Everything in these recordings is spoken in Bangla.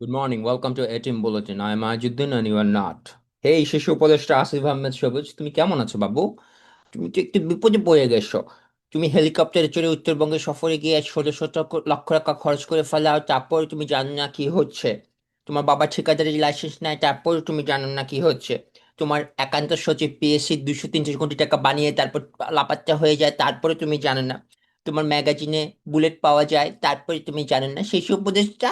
Good morning. Welcome to A-Team Bulletin. I am Ajuddin and you are not. এই শিশু উপদেষ্টা আসিফ আহমেদ সবুজ তুমি কেমন আছো বাবু? তুমি তো একটু বিপদে পড়ে গেছো। তুমি হেলিকপ্টারে চড়ে উত্তরবঙ্গে সফরে গিয়ে ষোলো শত লক্ষ টাকা খরচ করে ফেলাও তারপর তুমি জানো না কি হচ্ছে। তোমার বাবা ঠিকাদারি লাইসেন্স নেয়, তারপর তুমি জানো না কি হচ্ছে। তোমার একান্ত সচিব পিএসসি দুশো তিনশো কোটি টাকা বানিয়ে তারপর লাপাত্তা হয়ে যায়, তারপরে তুমি জানো না। তোমার ম্যাগাজিনে বুলেট পাওয়া যায়, তারপরে তুমি জানো না। শিশু উপদেষ্টা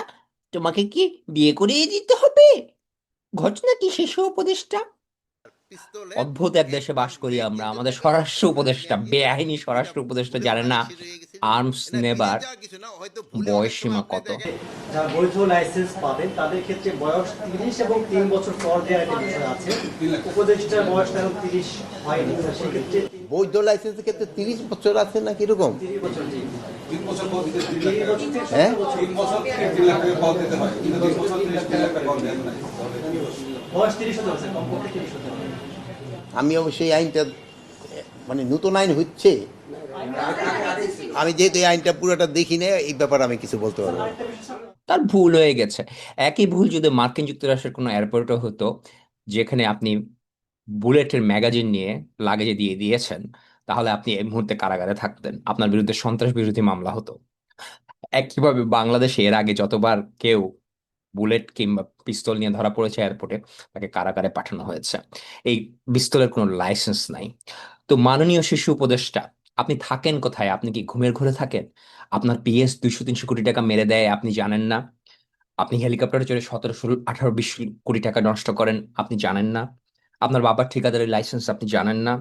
তোমাকে কি বিয়ে করিয়ে দিতে হবে? ঘটনা কি শিশু উপদেষ্টা অদ্ভুত এক দেশে বাস করি আমরা। আমাদের স্বরাষ্ট্র উপদেষ্টা বেআইনি স্বরাষ্ট্র উপদেষ্টা জানে না আর্মস নেবার বয়স সীমা কত? যারা বৈধ লাইসেন্স পাবেন তাদের ক্ষেত্রে বয়স তিরিশ এবং তিন বছর পর দেওয়ার একটা বিষয় আছে। উপদেষ্টার বয়স এখন তিরিশ হয়নি সেক্ষেত্রে বৈধ লাইসেন্সের ক্ষেত্রে তিরিশ বছর আছে না কীরকম তিরিশ বছর হ্যাঁ? আমি অবশ্যই আইনটা মানে নতুন আইন হচ্ছে। আমি যেহেতু এই আইনটা পুরোটা দেখি না এই ব্যাপারে আমি কিছু বলতে পারব তার ভুল হয়ে গেছে। একই ভুল যদি মার্কিন যুক্তরাষ্ট্রের কোনো এয়ারপোর্টে হতো যেখানে আপনি বুলেটের ম্যাগাজিন নিয়ে লাগেজে দিয়ে দিয়েছেন তাহলে আপনি এই মুহূর্তে কারাগারে থাকতেন। আপনার বিরুদ্ধে সন্ত্রাস বিরোধী মামলা হতো। একইভাবে বাংলাদেশে এর আগে যতবার কেউ বুলেট কিংবা পিস্তল নিয়ে ধরা পড়েছে এয়ারপোর্টে, তাকে কারাগারে পাঠানো হয়েছে। এই পিস্তলের কোনো লাইসেন্স নাই। তো মাননীয় শিশু উপদেষ্টা, আপনি থাকেন কোথায়? আপনি কি ঘুমের ঘরে থাকেন? আপনার পিএস দুইশো তিনশো কোটি টাকা মেরে দেয় আপনি জানেন না। আপনি হেলিকপ্টারে চড়ে সতেরো ষোলো আঠারো বিশ কোটি টাকা নষ্ট করেন আপনি জানেন না। আপনার বাবার ঠিকাদারের লাইসেন্স আপনি জানেন না।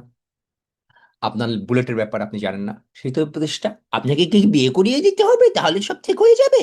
আপনার বুলেটের ব্যাপার আপনি জানেন না। সেই তো উপদেশটা আপনাকে কি বিয়ে করিয়ে দিতে হবে? তাহলে সব ঠিক হয়ে যাবে।